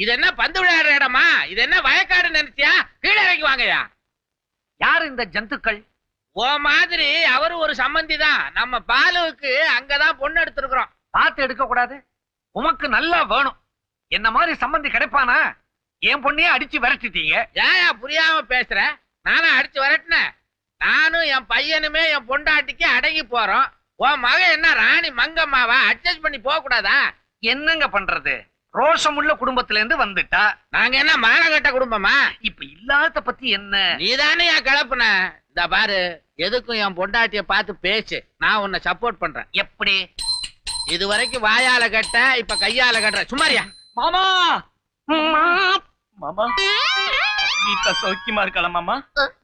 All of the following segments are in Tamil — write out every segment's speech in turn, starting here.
இது என்ன பந்து விளையாடுற இடமா? இது என்ன வயக்காடு நினைச்சியா? கீழே இறங்கி வாங்கயா யார் இந்த ஜந்துக்கள்? ஓ மாதிரி அவரு ஒரு சம்பந்தி தான். நம்ம பாலுவுக்கு அங்கதான் பொண்ணு எடுத்திருக்கிறோம். பார்த்து எடுக்க கூடாது உமக்கு நல்லா வேணும். என்ன மாதிரி சம்பந்தி கிடைப்பானா? என் பொண்ணையே அடிச்சு விரட்டிட்டீங்க. ஏயா புரியாம பேசுற? நானும் அடிச்சு வரட்டினேன். நானும் என் பையனுமே என் பொண்டாட்டிக்கு அடங்கி போறோம். உன் மகன் என்ன ராணி மங்கம்மாவா? அட்ஜஸ்ட் பண்ணி போக கூடாதா என்னங்க பண்றது? ரோஷமுள்ள குடும்பத்துல இருந்து வந்துட்டா. நாங்க என்ன மானகட்ட குடும்பமா? இப்ப இல்லாத பத்தி என்ன? நீதானே என் கிளப்புன? இந்த பாரு எதுக்கும் என் பொண்டாட்டிய பார்த்து பேசு. நான் உன்னை சப்போர்ட் பண்றேன். எப்படி? இது வரைக்கும் வாயால கட்ட இப்ப கையால கட்டுற. சும்மாரியா மாமா! மாமா! கீதா சௌக்கியமா இருக்கலாம் மாமா?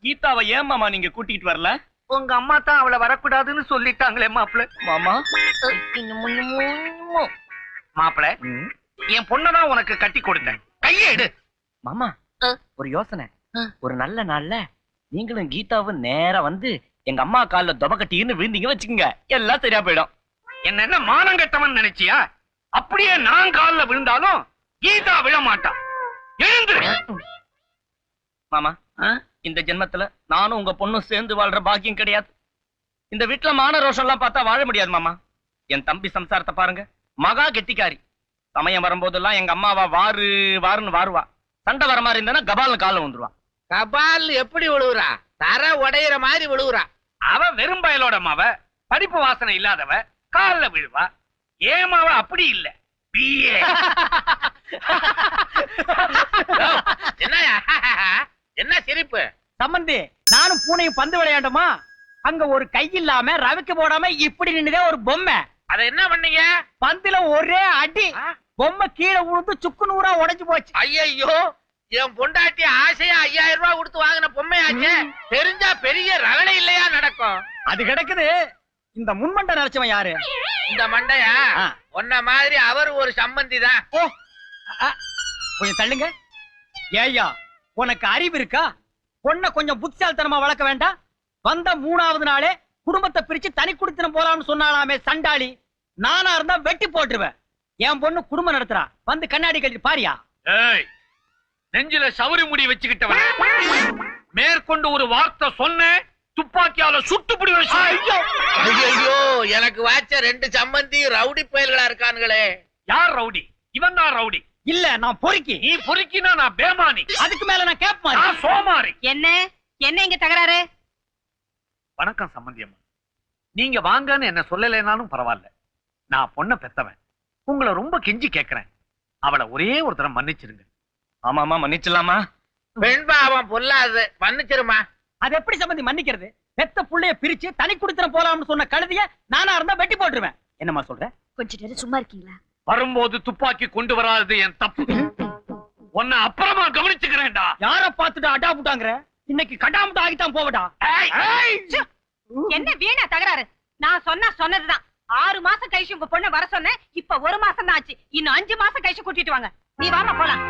கீதாவை ஏன் மாமா நீங்க கூட்டிட்டு வரல? உங்க அம்மா தான் அவளை வரக்கூடாதுன்னு சொல்லிட்டாங்களே மாப்பிள மாமா! மாப்பிள என் பொண்ணதான் உனக்கு கட்டி கொடுத்தேன். கையை எடு. மாமா ஒரு யோசனை. ஒரு நல்ல நாள்ல நீங்களும் கீதாவும் நேரா வந்து எங்க அம்மா கால்ல தொப கட்டின்னு விழுந்தீங்க வச்சுக்கோங்க. எல்லாம் சரியா போயிடும். என்ன என்ன மானம் கெட்டவன் நினைச்சியா? அப்படியே நான் கால்ல விழுந்தாலும் கீதா விழ மாட்டா எழுந்துரு மாமா இந்த ஜென்மத்துல நானும் உங்க பொண்ணும் சேர்ந்து வாழ்ற பாக்கியம் கிடையாது. இந்த வீட்டுல மான ரோஷம் எல்லாம் பார்த்தா வாழ முடியாது மாமா. என் தம்பி சம்சாரத்தை பாருங்க. மகா கெட்டிக்காரி. சமயம் வரும்போதெல்லாம் எங்க அம்மாவா வாரு வாருன்னு வாருவா. சண்டை வர மாதிரி இருந்தா கபால்னு காலில் வந்துருவா. கபால் எப்படி விழுவுறா? தர உடையிற மாதிரி விழுவுறா. அவ வெறும் பயலோட மாவ படிப்பு வாசனை இல்லாதவ கால்ல விழுவா. ஏமாவ அப்படி இல்ல. பிஏ என்னயா என்ன சிரிப்பு? சம்பந்தி நானும் பூனையும் பந்து விளையாண்டோமா? அங்க ஒரு கை இல்லாம ரவிக்கு போடாம இப்படி நின்னுதே ஒரு பொம்மை. அத என்ன பண்ணீங்க? பந்துல ஒரே அடி. பொம்மை கீழே விழுந்து சுக்கு நூறா உடைஞ்சு போச்சு. ஐயையோ என் பொண்டாட்டி ஆசையா ஐயாயிரம் ரூபாய் கொடுத்து வாங்கின பொம்மையாச்சே. தெரிஞ்சா பெரிய ரகலை இல்லையா நடக்கும். அது கிடக்குது. இந்த முன்மண்டை நினைச்சவன் யாரு? இந்த மண்டையா. உன்ன மாதிரி அவர் ஒரு சம்பந்தி தான். கொஞ்சம் தள்ளுங்க. ஏய்யா உனக்கு அறிவு இருக்கா? பொண்ணை கொஞ்சம் புத்திசாலித்தனமா வளர்க்க வேண்டாம். வந்த மூணாவது நாளே குடும்பத்தை பிரிச்சு தனி குடித்தனம் போலாம்னு சொன்னாலாமே சண்டாளி. நானா இருந்தா வெட்டி போட்டுருவேன். என் பொண்ணு குடும்பம் நடத்துறா. வந்து கண்ணாடி கட்டி பாரியா? ஏய் நெஞ்சில சவுரி முடி வச்சுக்கிட்டவன். மேற்கொண்டு ஒரு வார்த்தை சொன்னேன் துப்பாக்கியால சுட்டுப்பிடி வச்சு. ஐயோ. எனக்கு வாச்ச ரெண்டு சம்பந்தி ரவுடி பயல்களா இருக்கானுங்களே. யார் ரவுடி? இவன் தான் ரவுடி. இல்ல நான் பொறுக்கி. நீ பொறுக்கினா நான் பேமானி. அதுக்கு மேல நான் கேட்பேன் நான் சோமாரி. என்ன? என்ன இங்க தகராறு? வணக்கம் சம்பந்தியம்மா. நீங்க வாங்கன்னு என்ன சொல்லலைனாலும் பரவாயில்ல. நான் பொண்ணை பெத்தவன். உங்களை ரொம்ப கெஞ்சி கேக்குறேன். அவளை ஒரே ஒரு தரம் மன்னிச்சிருங்க. ஆமாமா மன்னிச்சிடலாமா பெண்பாவம் பொல்லாது. மன்னிச்சிருமா அது எப்படி சம்பந்தி மன்னிக்கிறது? பெத்த புள்ளைய பிரிச்சு தனி குடித்தனம் போலாம்னு சொன்ன கழுதிய நானா இருந்தா வெட்டி போட்டுருவேன். என்னம்மா சொல்ற? கொஞ்ச நேரம் சும்மா இருக்கீங்களா? வரும்போது துப்பாக்கி கொண்டு வராதது என் தப்பு. உன்னை அப்புறமா கவனிச்சுக்கிறேன்டா. யார பாத்துட்டு அடா புட்டாங்கற? இன்னைக்கு கடாமுட்டா ஆகித்தான் போவடா. என்ன வீணா தகராறு? நான் சொன்னா சொன்னதுதான். ஆறு மாசம் கழிச்சு உங்க பொண்ணை வர சொன்னேன். இப்ப ஒரு மாசம் தான் ஆச்சு. இன்னும் அஞ்சு மாசம் கழிச்சு கூட்டிட்டு வாங்க. நீ வாமா போலாம்.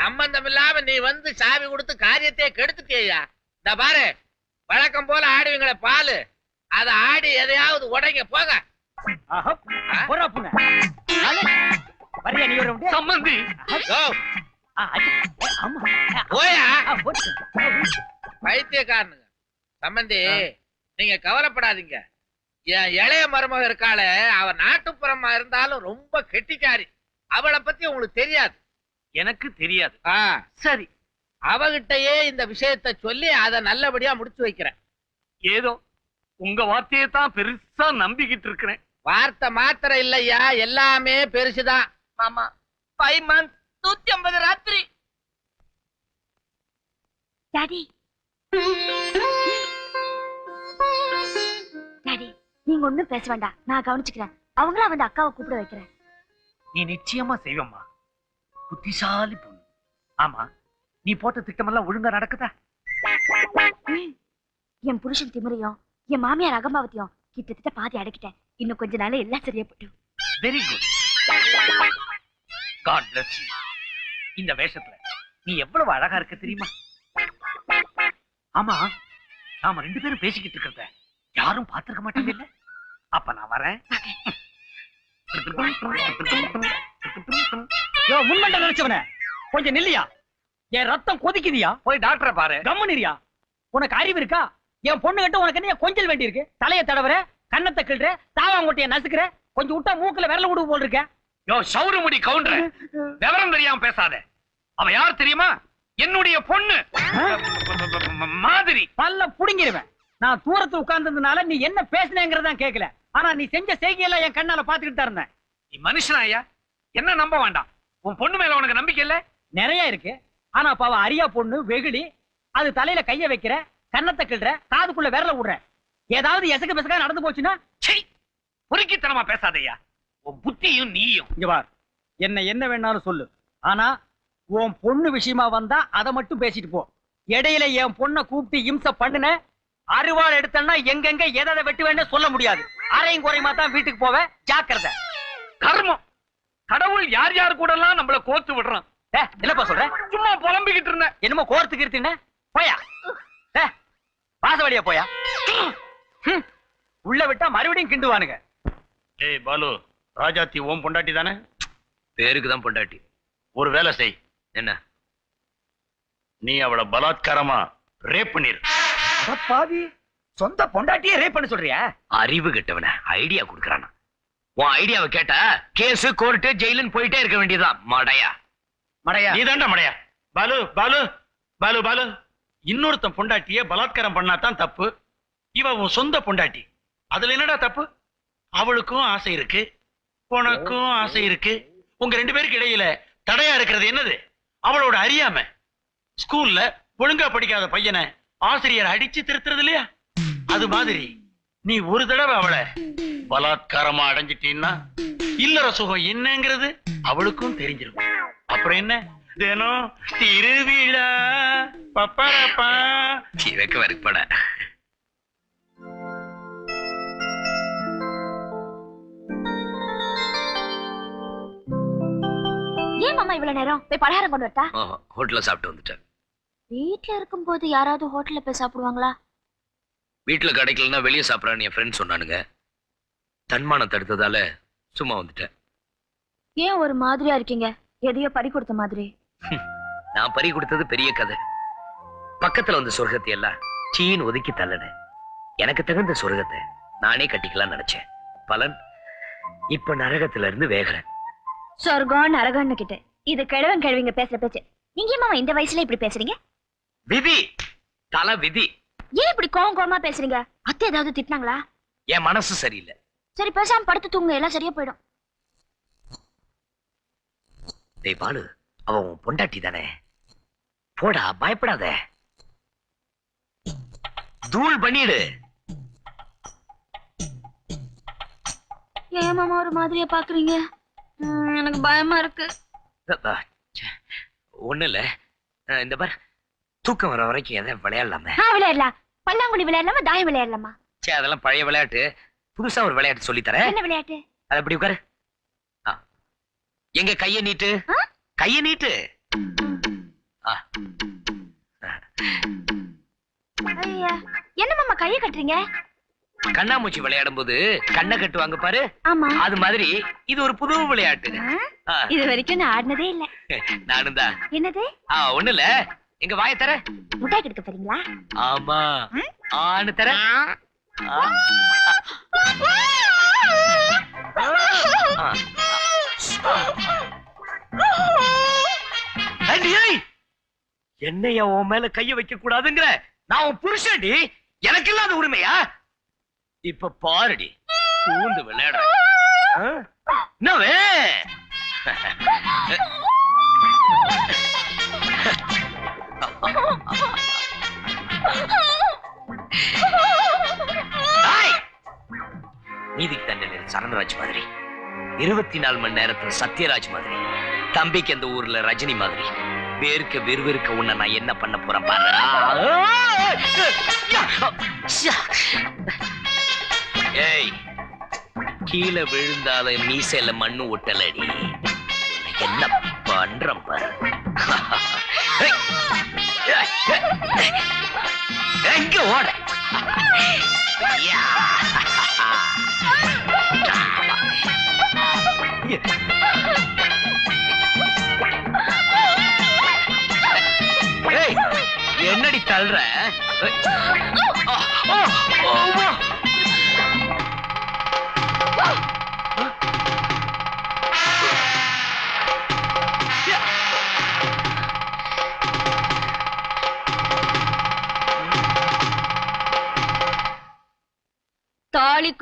சம்பந்தம் இல்லாம நீ வந்து சாவி கொடுத்து காரியத்தையே கெடுத்துட்டியா இந்த பாரு வழக்கம் போல ஆடுவீங்களே பாலு. அத ஆடி எதையாவது உடைங்க ரவுண்டு? சம்பந்தி. பைத்தியக்காரனுங்க. சம்பந்தி நீங்க கவலைப்படாதீங்க. என் இளைய மருமக இருக்காளே அவ நாட்டுப்புறமா இருந்தாலும் ரொம்ப கெட்டிக்காரி. அவளை பத்தி உங்களுக்கு தெரியாது. எனக்கு தெரியாது. ஆ, சரி. அவகிட்டயே இந்த விஷயத்த சொல்லி அதை நல்லபடியா முடிச்சு வைக்கிறேன். ஏதோ உங்க வார்த்தையை தான் பெருசா நம்பிக்கிட்டு இருக்கிறேன். வார்த்தை மாத்திரம் இல்லையா? எல்லாமே பெருசுதான். மாமா ஃபைவ் மந்த் நூத்தி ஐம்பது ராத்திரி. டாடி டாடி நீங்க ஒண்ணும் பேச வேண்டாம். நான் கவனிச்சுக்கிறேன். அவங்களா வந்து அக்காவை கூப்பிட வைக்கிறேன். நீ நிச்சயமா செய்வம்மா. புத்திசாலி பொண்ணு. ஆமா நீ போட்ட திட்டமெல்லாம் ஒழுங்கா நடக்குதா? என் புருஷன் திமிரையும் என் மாமியார் அகம்பாவத்தையும் கிட்டத்தட்ட பாதி அடக்கிட்டேன். இன்னும் கொஞ்ச நாள் எல்லாம் சரியா போயிடும் very good God bless you இந்த வேஷத்துல நீ எவ்வளவு அழகா இருக்க தெரியுமா? ஆமா நாம ரெண்டு பேரும் பேசிக்கிட்டு இருக்கிறத யாரும் பார்த்திருக்க மாட்டாங்க இல்ல? அப்ப நான் வரேன். முன்மண்ட நினைச்சவன கொஞ்சம் நில்லியா? என் ரத்தம் கொதிக்குதியா? போய் டாக்டரை பாரு. கம்முனிரியா? உனக்கு அறிவு இருக்கா? என் பொண்ணு கிட்ட உனக்கு என்ன கொஞ்சல் வேண்டி இருக்கு தலைய தடவுற கண்ணத்தை கிள்ற தாவாங்கொட்டைய நசுக்குற கொஞ்சம் விட்டா மூக்குல விரல விடுவு போல் இருக்க. யோ சவுறு முடி கவுண்டர் விவரம் தெரியாம பேசாத. அவ யார் தெரியுமா? என்னுடைய பொண்ணு. மாதிரி. பல்ல புடுங்கிருவேன். நான் தூரத்துல உட்கார்ந்ததுனால நீ என்ன பேசுனேங்கிறதான் கேட்கல ஆனா நீ செஞ்ச செய்கையெல்லாம் என் கண்ணால பாத்துக்கிட்டு தான் இருந்தேன். நீ மனுஷனா ஐயா? என்ன நம்ப வேண்டாம். உன் பொண்ணு மேல உனக்கு நம்பிக்கை இல்ல? நிறைய இருக்கு. ஆனா பாவ அரியா பொண்ணு வெகுளி. அது தலையில கைய வைக்கிற கண்ணத்தை கிள்ற காதுக்குள்ள விரல விடுற ஏதாவது எசக்கு பெசக்கா நடந்து போச்சுன்னா பொறுக்கித்தனமா பேசாதய்யா உன் புத்தியும் நீயும். இங்க பார். என்ன என்ன வேணாலும் சொல்லு. ஆனா உன் பொண்ணு விஷயமா வந்தா அதை மட்டும் பேசிட்டு போ. இடையில என் பொண்ணை கூப்பிட்டு இம்சை பண்ணுன அருவாள் எடுத்தேன்னா எங்கெங்க எதை எதை வெட்டுவேன்னு சொல்ல முடியாது. அரையும் குறையுமா தான் வீட்டுக்கு போவேன் ஜாக்கிரதை. கர்மம். கடவுள் யார் யார் கூட எல்லாம் நம்மள கோத்து விடுறான். ஏ, என்னப்பா சொல்ற? சும்மா புலம்பிக்கிட்டு இருந்தேன். என்னமோ கோர்த்துக்கு இருத்துன்னு போயா. ஏ, வாசவழியா போயா? ஹம், உள்ள விட்டா மறுபடியும் கிண்டுவானுங்க. ஏய் பாலு ராஜாத்தி ஓம் பொண்டாட்டி தானே? பேருக்கு தான் பொண்டாட்டி. ஒரு வேலை செய். என்ன? நீ அவளை பலாத்காரமா ரேப் பண்ணிரு. பாவி சொந்த பொண்டாட்டியே ரேப் பண்ண சொல்றியா? அறிவு கெட்டவன ஐடியா குடுக்கறானா. உன் ஐடியாவை கேட்டா கேஸ் கோர்ட்டு ஜெயிலுன்னு போயிட்டே இருக்க வேண்டியதுதான் மடையா? மடையா? நீ தாண்டா மடையா? பாலு பாலு பாலு பாலு. இன்னொருத்தன் பொண்டாட்டிய பலாத்காரம் பண்ணாதான் தப்பு. இவ உன் சொந்த பொண்டாட்டி. அதுல என்னடா தப்பு? அவளுக்கும் ஆசை இருக்கு உனக்கும் ஆசை இருக்கு. உங்க ரெண்டு பேருக்கு இடையில தடையா இருக்கிறது என்னது? அவளோட அறியாம ஸ்கூல்ல ஒழுங்கா படிக்காத பையனை ஆசிரியர் அடிச்சு திருத்துறது இல்லையா? அது மாதிரி நீ ஒரு தடவை அவளை பலாத்காரமா அடைஞ்சிட்டீன்னா இல்லற சுகம் என்னங்கிறது அவளுக்கும் தெரிஞ்சிருக்கும் அப்புறம் என்ன? தினம் திருவிழா பப்பரப்பா. வைக்க வரைப்பட ஏன் மாமா இவ்வளவு நேரம்? போய் பலகாரம் கொண்டு வரட்டா? ஹோட்டல்ல சாப்பிட்டு வந்துட்டேன். வீட்ல இருக்கும்போது யாராவது ஹோட்டல்ல போய் சாப்பிடுவாங்களா? வீட்டுல கிடைக்கலன்னா வெளியே சாப்பிடறான்னு என் ஃப்ரெண்ட் சொன்னானுங்க. தன்மானம் தடுத்ததால சும்மா வந்துட்டேன். ஏன் ஒரு மாதிரியா இருக்கீங்க? எதையோ பறி கொடுத்த மாதிரி. நான் பறி கொடுத்தது பெரிய கதை. பக்கத்துல வந்த சொர்க்கத்தை எல்லாம் சீன் ஒதுக்கி தள்ளனேன் எனக்கு தகுந்த சொர்க்கத்தை நானே கட்டிக்கலாம் நினைச்சேன். பலன் இப்ப நரகத்துல இருந்து வேகிறேன். சொர்க்கம் நரகம்னு கிட்ட. இது கிழவன் கிழவிங்க பேசுற பேச்சு. நீங்க மாமா இந்த வயசுல இப்படி பேசுறீங்க? விதி. தல விதி. ஏன் இப்படி கோவம் கோவமா பேசுறீங்க? அத்தை ஏதாவது திட்டினாங்களா? என் மனசு சரியில்லை. சரி பேசாம படுத்து தூங்க. எல்லாம் சரியா போயிடும். டேய் பாலு. அவ உன் பொண்டாட்டி தானே? போடா பயப்படாத. தூள் பண்ணிடு. ஏன் மாமா ஒரு மாதிரியா பாக்குறீங்க? எனக்கு பயமா இருக்கு. ஒண்ணு இல்ல. இந்த பார் தூக்கம் வர வரைக்கும் எதை விளையாடலாமே. விளையாடலாம். பல்லாங்குழி விளையாடலாமா தாயம் விளையாடலாமா? சே அதெல்லாம் பழைய விளையாட்டு. புதுசா ஒரு விளையாட்டு சொல்லி தரேன். என்ன விளையாட்டு? அது எப்படி உட்காரு. எங்க கைய நீட்டு? கைய நீட்டு. என்ன மாமா கைய கட்டுறீங்க? கண்ணாமூச்சி விளையாடும் போது கண்ணை கட்டுவாங்க பாரு. ஆமா. அது மாதிரி இது ஒரு புது விளையாட்டு இது. வரைக்கும் நான் ஆடினதே இல்ல. நானும் தான். என்னது? ஆ ஒண்ணு இல்ல. எங்க வாய தர. முட்டாய் கொடுக்க போறீங்களா? ஆமா. ஆனு தர! என்னைய உன் மேல கைய வைக்க கூடாதுங்கிற நான் உன் புருஷன்டி எனக்கு இல்லாத உரிமையா? இப்ப பாருடி பூந்து விளையாட! நீதிக்கு தண்டனை சரண்ராஜ் மாதிரி. இருபத்தி நாலு மணி நேரத்துல சத்யராஜ் மாதிரி. தம்பிக்கு அந்த ஊர்ல ரஜினி மாதிரி. வேர்க்க விறுவிறுக்க உன்னை நான் என்ன பண்ண போறேன் பாரு. ஏய் கீழே விழுந்தால மீசையில மண்ணு ஒட்டலடி. என்ன பண்றம் பாரு. எங்க ஓட. என்னடி தள்ளுற?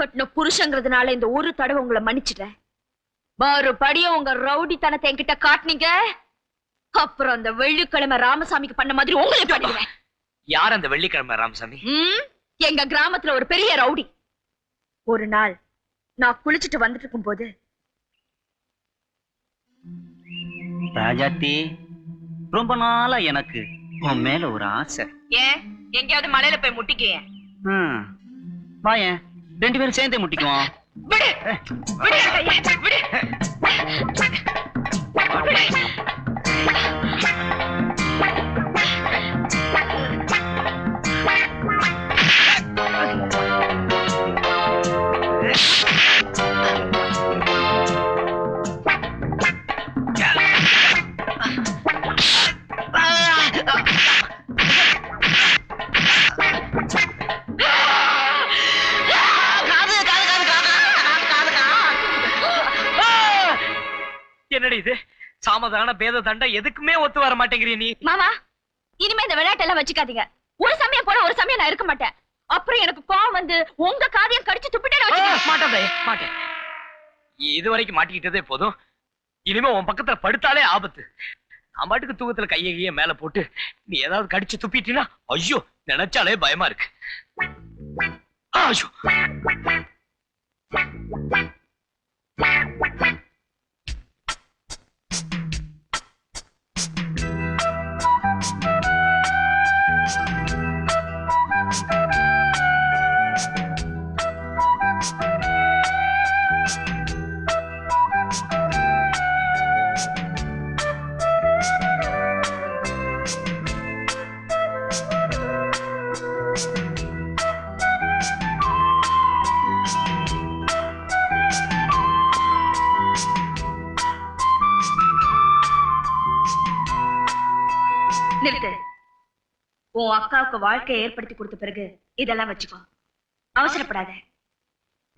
கட்டின புருஷங்கிறதுனால இந்த ஒரு தடவை உங்களை மன்னிச்சிட்டேன். மறுபடியும் உங்க ரவுடித்தனத்தை என்கிட்ட காட்டுனீங்க? அப்புறம் அந்த வெள்ளிக்கிழமை ராமசாமிக்கு பண்ண மாதிரி உங்களை பண்ணிடுவேன் யார் அந்த வெள்ளிக்கிழமை ராமசாமி? ம், எங்க கிராமத்துல ஒரு பெரிய ரவுடி. ஒரு நாள் நான் குளிச்சிட்டு வந்துட்டு இருக்கும் போது ராஜாத்தி ரொம்ப நாளா எனக்கு உன் மேல ஒரு ஆசை. ஏன்? எங்கேயாவது மலையில போய் முட்டிக்கே ம். வாயேன் ரெண்டு பேரும் சேர்ந்தே முட்டிக்குவோம். விடு! விடு! விடு. சாமதான பேத தண்டை எதுக்குமே ஒத்து வர மாட்டேங்கிறிய நீ? மாமா இனிமே இந்த விளையாட்டெல்லாம் வச்சுக்காதீங்க. ஒரு சமயம் போல ஒரு சமயம் நான் இருக்க மாட்டேன். அப்புறம் எனக்கு கோவம் வந்து உங்க காதையும் கடிச்சு துப்பிட்டேன் மாட்டேன் மாட்டேன். இது வரைக்கும் மாட்டிக்கிட்டதே போதும். இனிமே உன் பக்கத்துல படுத்தாலே ஆபத்து. நான் பாட்டுக்கு தூக்கத்துல கையை கைய மேல போட்டு நீ ஏதாவது கடிச்சு துப்பிட்டீன்னா ஐயோ நினைச்சாலே பயமா இருக்கு. ஐயோ. உன் அக்காவுக்கு வாழ்க்கையை ஏற்படுத்தி கொடுத்த பிறகு இதெல்லாம் வச்சுக்கோ. அவசரப்படாத.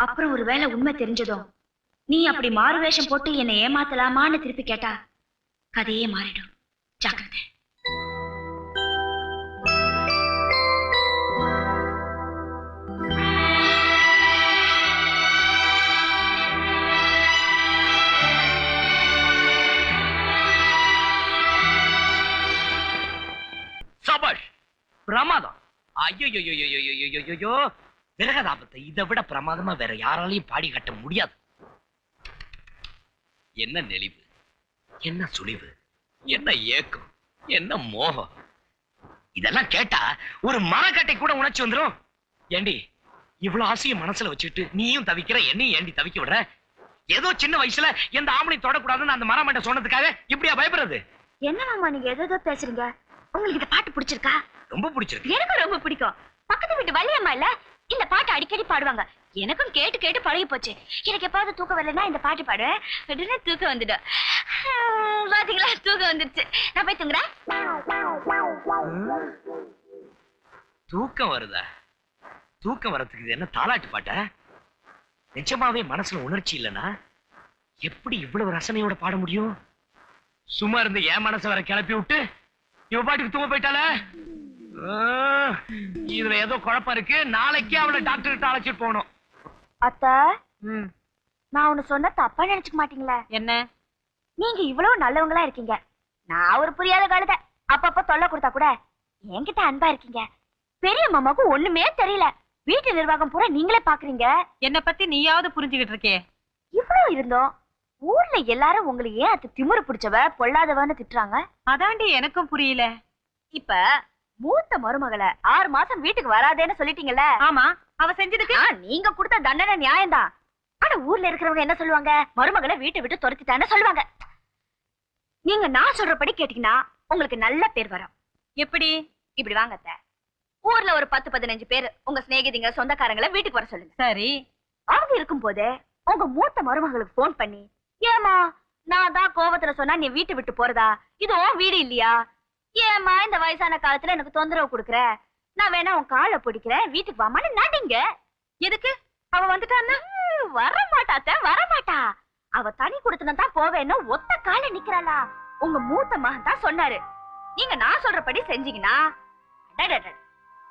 அப்புறம் ஒருவேளை உண்மை தெரிஞ்சதும் நீ அப்படி மாறு வேஷம் போட்டு என்னை ஏமாத்தலாமான்னு திருப்பி கேட்டா கதையே மாறிடும். ஜாக்கிரதை. பிரமாதம். ஐயோ விரகதாபத்தை இதை விட பிரமாதமா வேற யாராலையும் பாடி கட்ட முடியாது. என்ன நெளிவு? என்ன சுழிவு? என்ன ஏக்கம்? என்ன மோகம்? இதெல்லாம் கேட்டா ஒரு மரக்கட்டை கூட உணர்ச்சி வந்துரும். ஏண்டி இவ்வளவு ஆசையும் மனசுல வச்சுட்டு நீயும் தவிக்கிற என்னையும் ஏண்டி தவிக்க விடுற? ஏதோ சின்ன வயசுல எந்த ஆம்பளை தொடக்கூடாதுன்னு அந்த மரம் சொன்னதுக்காக இப்படியா பயப்படுறது? என்ன மாமா நீங்க ஏதோ பேசுறீங்க? உங்களுக்கு இந்த பாட்டு பிடிச்சிருக்கா? ரொம்ப பிடிச்சிருக்கு. எனக்கும் ரொம்ப பிடிக்கும். பக்கத்து வீட்டு வள்ளியம்மா இல்ல இந்த பாட்டு அடிக்கடி பாடுவாங்க. எனக்கும் கேட்டு கேட்டு பழகி போச்சு. எனக்கு எப்பாவது தூக்கம் வரலன்னா இந்த பாட்டு பாடுவேன். உடனே தூக்கம் வந்துடும். பாத்தீங்களா? தூக்கம் வந்துருச்சு. நான் போய் தூங்குறேன். தூக்கம் வருதா? தூக்கம் வரதுக்கு இது என்ன தாலாட்டு பாட்டா? நிஜமாவே மனசுல உணர்ச்சி இல்லனா எப்படி இவ்வளவு ரசனையோட பாட முடியும்? சும்மா இருந்து என் மனசை வர கிளப்பி விட்டு இவ பாட்டுக்கு தூங்க போயிட்டால இதுல ஏதோ குழப்பம் இருக்கு. நாளைக்கே அவளை டாக்டர் கிட்ட அழைச்சிட்டு போகணும். அத்த நான் ஒண்ணு சொன்னா தப்பா நினைச்சுக்க மாட்டீங்களா? என்ன? நீங்க இவ்வளவு நல்லவங்களா இருக்கீங்க. நான் ஒரு புரியாத காலத்தை அப்பப்ப தொல்லை கொடுத்தா கூட என்கிட்ட அன்பா இருக்கீங்க. பெரிய மாமாவுக்கு ஒண்ணுமே தெரியல. வீட்டு நிர்வாகம் பூரா நீங்களே பாக்குறீங்க. என்ன பத்தி நீயாவது புரிஞ்சுகிட்டு இருக்கே. இவ்வளவு இருந்தோம். ஊர்ல எல்லாரும் உங்களை ஏன் அது திமிரு பிடிச்சவ பொல்லாதவன்னு திட்டுறாங்க? அதாண்டி எனக்கும் புரியல. இப்ப மூத்த மருமகளை ஆறு மாசம் வீட்டுக்கு வராதேன்னு சொல்லிட்டீங்கல்ல? ஆமா அவ செஞ்சதுக்கு நீங்க கொடுத்த தண்டனை நியாயம்தான். ஆனா ஊர்ல இருக்கிறவங்க என்ன சொல்லுவாங்க? மருமகளை வீட்டை விட்டு துரத்திட்டான்னு சொல்லுவாங்க. நீங்க நான் சொல்றபடி கேட்டீங்கன்னா உங்களுக்கு நல்ல பேர் வரும். எப்படி? இப்படி வாங்க. ஊர்ல ஒரு பத்து பதினஞ்சு பேர் உங்க சிநேகிதிங்க சொந்தக்காரங்களை வீட்டுக்கு வர சொல்லுங்க. சரி. அவங்க இருக்கும் போதே உங்க மூத்த மருமகளுக்கு போன் பண்ணி ஏமா நான் தான் கோவத்துல சொன்னா நீ வீட்டை விட்டு போறதா? இது உன் வீடு இல்லையா? ஏம்மா இந்த வயசான காலத்துல எனக்கு தொந்தரவு கொடுக்குற? நான் வேணா உன் காலை பிடிக்கிறேன் வீட்டுக்கு வாமான்னு நடிங்க. எதுக்கு? அவ வந்துட்டான்னா வர மாட்டாத்த வர மாட்டா அவ தனி கொடுத்தன தான் போவேன்னு ஒத்த கால நிக்கிறாளா? உங்க மூத்த மகன் தான் சொன்னாரு. நீங்க நான் சொல்றபடி செஞ்சீங்கன்னா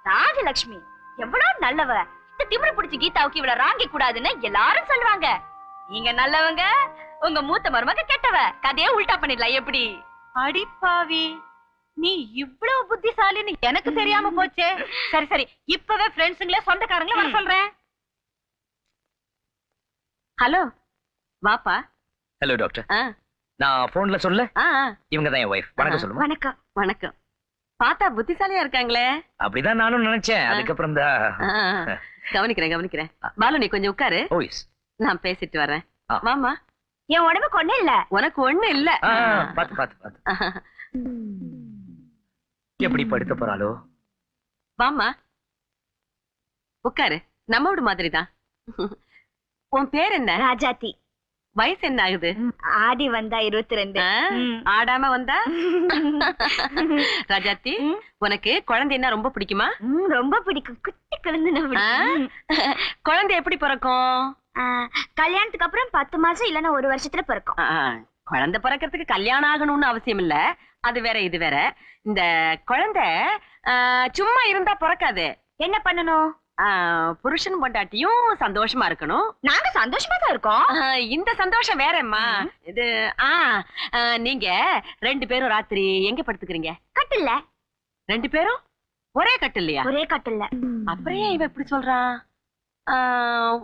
ராஜலட்சுமி எவ்வளவு நல்லவ. இந்த திமிரு பிடிச்ச கீதாவுக்கு இவள ராங்கி கூடாதுன்னு எல்லாரும் சொல்லுவாங்க. நீங்க நல்லவங்க உங்க மூத்த மருமக கெட்டவ. கதையே உல்டா பண்ணிடலாம் எப்படி? அடிப்பாவி நீ இவ்வளவு புத்திசாலின்னு எனக்கு தெரியாம போச்சே. சரி சரி. இப்பவே ஃப்ரெண்ட்ஸுங்களே சொந்தக்காரங்களே வர சொல்றேன். ஹலோ வாப்பா. ஹலோ டாக்டர் ஆ. நான் போன்ல சொல்ல இவங்க தான் என் ஒய்ஃப் வணக்கம் சொல்லுமா வணக்கம் வணக்கம். பார்த்தா புத்திசாலியா இருக்காங்களே. அப்படிதான் நானும் நினைச்சேன். அதுக்கப்புறம் தான். கவனிக்கிறேன் கவனிக்கிறேன். பாலு நீ கொஞ்சம் உட்காரு. நான் பேசிட்டு வரேன். வாமா என் உடம்புக்கு ஒண்ணு இல்ல. உனக்கு ஒண்ணு இல்ல. பாத்து பாத்து பாத்து எப்படி படுத்த போறாளோ? வாமா உட்காரு. நம்ம வீடு மாதிரிதான். உன் பேர் என்ன? ராஜாத்தி. வயசு என்ன ஆகுது? ஆடி வந்தா இருபத்தி ரெண்டு? ஆடாம வந்தா? ராஜாத்தி உனக்கு குழந்தைன்னா ரொம்ப பிடிக்குமா? ரொம்ப பிடிக்கும். குட்டி குழந்தை? குழந்தை எப்படி பிறக்கும்? கல்யாணத்துக்கு அப்புறம் பத்து மாசம் இல்லன்னா ஒரு வருஷத்துல பிறக்கும். குழந்தை பிறக்கிறதுக்கு கல்யாணம் ஆகணும்னு அவசியம் இல்ல. அது வேற இது வேற. இந்த குழந்தை சும்மா இருந்தா பிறக்காது. என்ன பண்ணணும்? புருஷன் பொண்டாட்டியும் சந்தோஷமா இருக்கணும். நாங்க சந்தோஷமா தான் இருக்கோம். இந்த சந்தோஷம் வேறம்மா. இது ஆ நீங்க ரெண்டு பேரும் ராத்திரி எங்க படுத்துக்கிறீங்க? கட்டில்ல. ரெண்டு பேரும்? ஒரே கட்டில்லையா? ஒரே கட்டில்ல. அப்புறம் இவ இப்படி சொல்றான்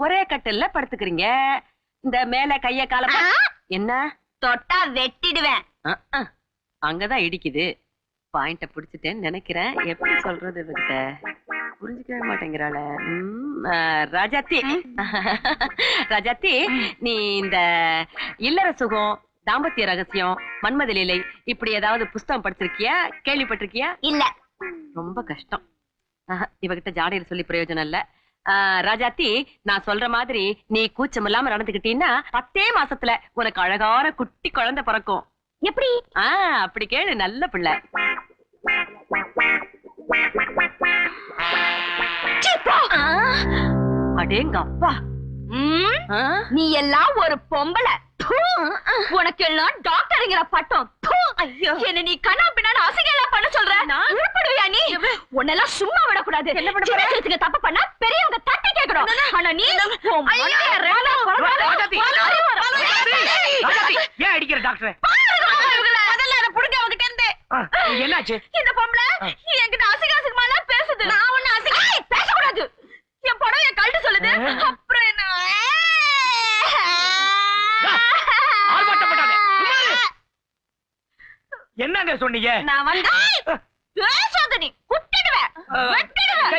ஒரே கட்டில்ல படுத்துக்கிறீங்க. இந்த மேல கைய கால என்ன? தொட்டா வெட்டிடுவேன். அங்கதான் இடிக்குது. பாயிண்ட பிடிச்சிட்டேன்னு நினைக்கிறேன். எப்படி சொல்றது இவகிட்ட புரிஞ்சுக்கவே மாட்டேங்கிறாள. ராஜாத்தி. ராஜாத்தி நீ இந்த இல்லற சுகம் தாம்பத்திய ரகசியம் மன்மத லீலை இப்படி ஏதாவது புஸ்தகம் படிச்சிருக்கியா? கேள்விப்பட்டிருக்கியா? இல்ல. ரொம்ப கஷ்டம். இவகிட்ட ஜாடையில சொல்லி பிரயோஜனம் இல்ல. ராஜாத்தி நான் சொல்ற மாதிரி நீ கூச்சம் இல்லாம நடந்துக்கிட்டீன்னா பத்தே மாசத்துல உனக்கு அழகான குட்டி குழந்தை பிறக்கும். எப்படி? ஆ அப்படி கேளு நல்ல பிள்ளை. அடேங்க அப்பா? நீ எல்லாம் ஒரு பொம்பளை. தூ. உனக்கு எல்லாம் டாக்டருங்கிற பட்டம். தூ. என்ன நீ கண்ணா பின்னாடி அசிங்க எல்லாம் பண்ண சொல்ற. உருப்படுவியா நீ? உன்னெல்லாம் சும்மா விடக்கூடாது. என்ன பண்ண தப்பு பண்ணா பெரியவங்க தட்டி கேட்கணும். ஆனா நீ ஏன் அடிக்கிற டாக்டர். என்னாச்சு? இந்த பொம்பளை என்கிட்ட அசிங்க அசிங்கமா எல்லாம் பேசுது நான் ஒண்ணு அசிங்க ஏய், பேசக்கூடாது என் படம் என் கழட்டு சொல்லுது அப்புறம் என்ன ஆர்ப்பாட்டப்படாத. சும்மா இரு. என்னங்க சொன்னீங்க? நான் வந்து பேசாத நீ குட்டிடுவேன் அஹ், வெட்டிடுவேன்.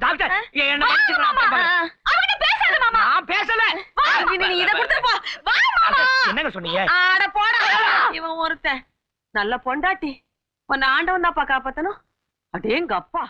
டாக்டர் என்ன. அவகிட்ட பேசாத மாமா. நான் பேசல. நீ இத கொடுத்துட்டு போ. வா மாமா. டாக்டர், என்னங்க சொன்னீங்க? ஆட போடா. இவன் ஒருத்தன். நல்ல பொண்டாட்டி. உன்னை ஆண்டவன் தான்ப்பா காப்பாத்தணும். அடேங்க அப்பா